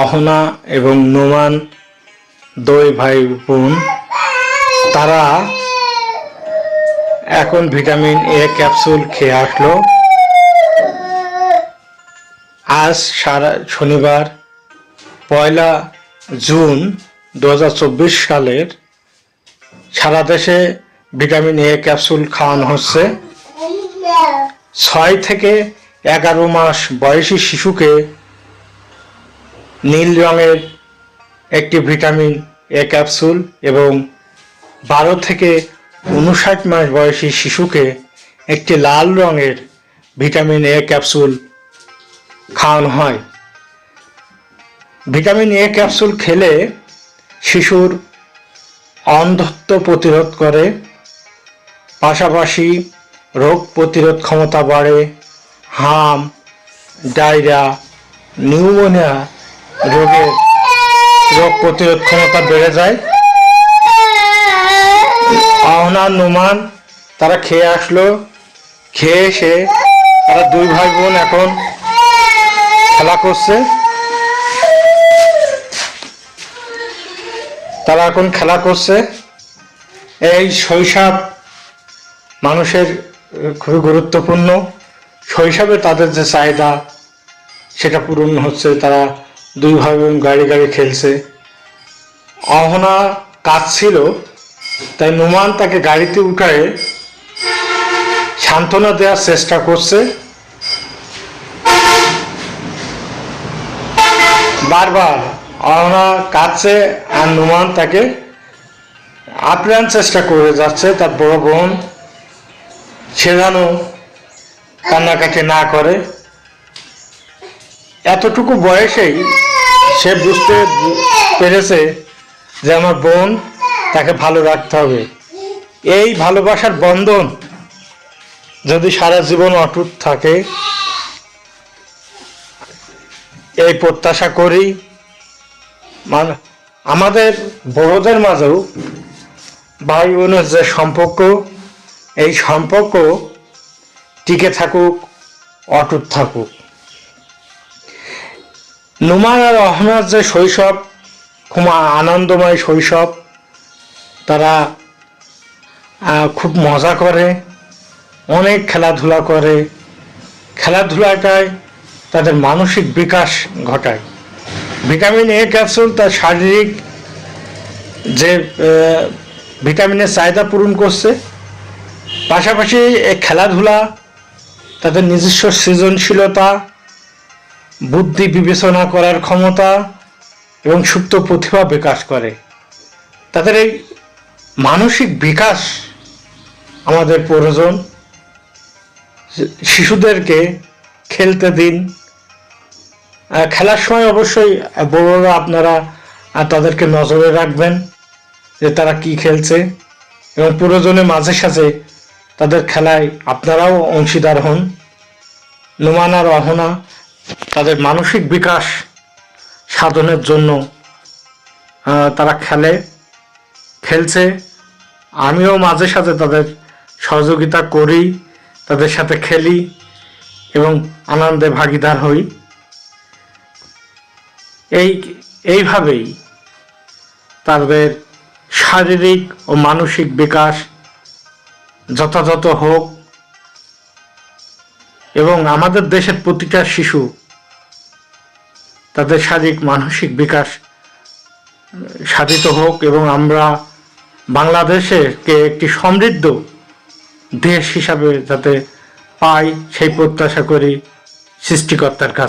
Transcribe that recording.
অহনা এবং নোমান দুই ভাই বোন, তারা এখন ভিটামিন এ ক্যাপসুল খেয়ে আসলো। আজ সারা শনিবার, পয়লা জুন দুহাজার চব্বিশ সালের সারা দেশে ভিটামিন এ ক্যাপসুল খাওয়ানো হচ্ছে। ছয় থেকে এগারো মাস বয়সী শিশুকে নীল রঙের একটি ভিটামিন এ ক্যাপসুল এবং বারো থেকে উনষাট মাস বয়সী শিশুকে একটি লাল রঙের ভিটামিন এ ক্যাপসুল খাওয়ানো হয়। ভিটামিন এ ক্যাপসুল খেলে শিশুর অন্ধত্ব প্রতিরোধ করে, পাশাপাশি রোগ প্রতিরোধ ক্ষমতা বাড়ে, হাম, ডায়রিয়া, নিউমোনিয়া রোগের রোগ প্রতিরোধ ক্ষমতা বেড়ে যায়। আহনা নোমান, তারা খেয়ে আসলো। খেয়ে এসে তারা দুই ভাই বোন এখন খেলা করছে। তারা এখন খেলা করছে। এই শৈশব মানুষের খুবই গুরুত্বপূর্ণ। শৈশবে তাদের যে চাহিদা, সেটা পূরণ হচ্ছে। তারা দুই ভাই বোন গাড়ি গাড়ি খেলছে। অহনা কাঁদছিল, তাই নুমান তাকে গাড়িতে উঠায় সান্ত্বনা দেওয়ার চেষ্টা করছে। বারবার অহনা কাঁদছে আর নুমান তাকে আপ্রাণ চেষ্টা করে যাচ্ছে, তার বড় বোন। সে যেন কান্নাকাটি না করে। এতটুকু বয়সেই সে বুঝতে পেরেছে যে আমার বোন তাকে ভালো রাখতে হবে। এই ভালোবাসার বন্ধন যদি সারা জীবন অটুট থাকে, এই প্রত্যাশা করি আমাদের বড়দের মাঝেও ভাই বোনের যে সম্পর্ক, এই সম্পর্ক টিকে থাকুক, অটুট থাকুক। নুমান আর আহমেদ যে শৈশব, খুব আনন্দময় শৈশব, তারা খুব মজা করে, অনেক খেলাধুলা করে। খেলাধুলাটায় তাদের মানসিক বিকাশ ঘটায়। ভিটামিন এ ক্যাপসুল তার শারীরিক যে ভিটামিনের চাহিদা পূরণ করছে। পাশাপাশি খেলাধুলা, তাদের নিজস্ব সৃজনশীলতা বুদ্ধি বিবেচনা করার ক্ষমতা এবং সুপ্ত প্রতিভা বিকাশ করে। তাদের এই মানসিক বিকাশ আমাদের প্রয়োজন। শিশুদেরকে খেলতে দিন। খেলার সময় অবশ্যই বড়রা আপনারা তাদেরকে নজরে রাখবেন যে তারা কি খেলছে এবং প্রয়োজনে মাঝে সাঝে তাদের খেলায় আপনারাও অংশীদার হন। নুমানা রহনা তাদের মানসিক বিকাশ সাধনের জন্য তারা খেলে, খেলছে। আমিও মাঝে সাঝে তাদের সহযোগিতা করি, তাদের সাথে খেলি এবং আনন্দে ভাগিদার হই। এই, এইভাবেই তাদের শারীরিক ও মানসিক বিকাশ যথাযথ হোক এবং আমাদের দেশের প্রতিটা শিশু, তাদের শারীরিক, মানসিক বিকাশ সাধিত হোক এবং আমরা বাংলাদেশকে একটি সমৃদ্ধ দেশ হিসাবে যাতে পাই, সেই প্রত্যাশা করি সৃষ্টিকর্তার কাছে